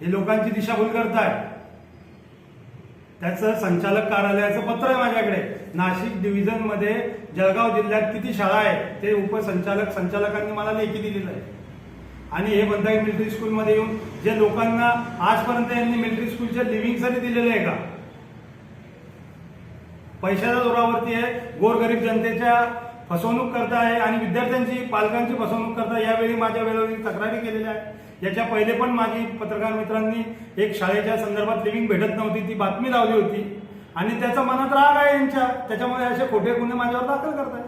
हे लोकांची दिशाभूल करताय त्याचं संचालक कार्यालयाचं पत्र आहे माझ्याकडे. नाशिक डिव्हिजनमध्ये जळगाव जिल्ह्यात किती शाळा आहे ते उपसंचालक संचालकांनी मला लेखी दिलेलं आहे. आणि हे बंदाई मिलिटरी स्कूलमध्ये येऊन. जे लोकांना आजपर्यंत यांनी मिलिटरी स्कूलच्या लिव्हिंगसाठी दिलेलं आहे का? पैशाच्या जोरावरती आहे. गोरगरीब जनतेच्या फसवणूक करताय आणि विद्यार्थ्यांची पालकांची फसवणूक करताय यावेळी माझ्या वेळोवेळी तक्रारी केलेल्या आहेत. याच्या पहिले पण माझी पत्रकार मित्रांनी एक शाळेच्या संदर्भात लिव्हिंग भेटत नव्हती ती बातमी लावली होती. आणि त्याचा मनात राग आहे यांच्या. त्याच्यामुळे असे खोटे गुन्हे माझ्यावर दाखल करताय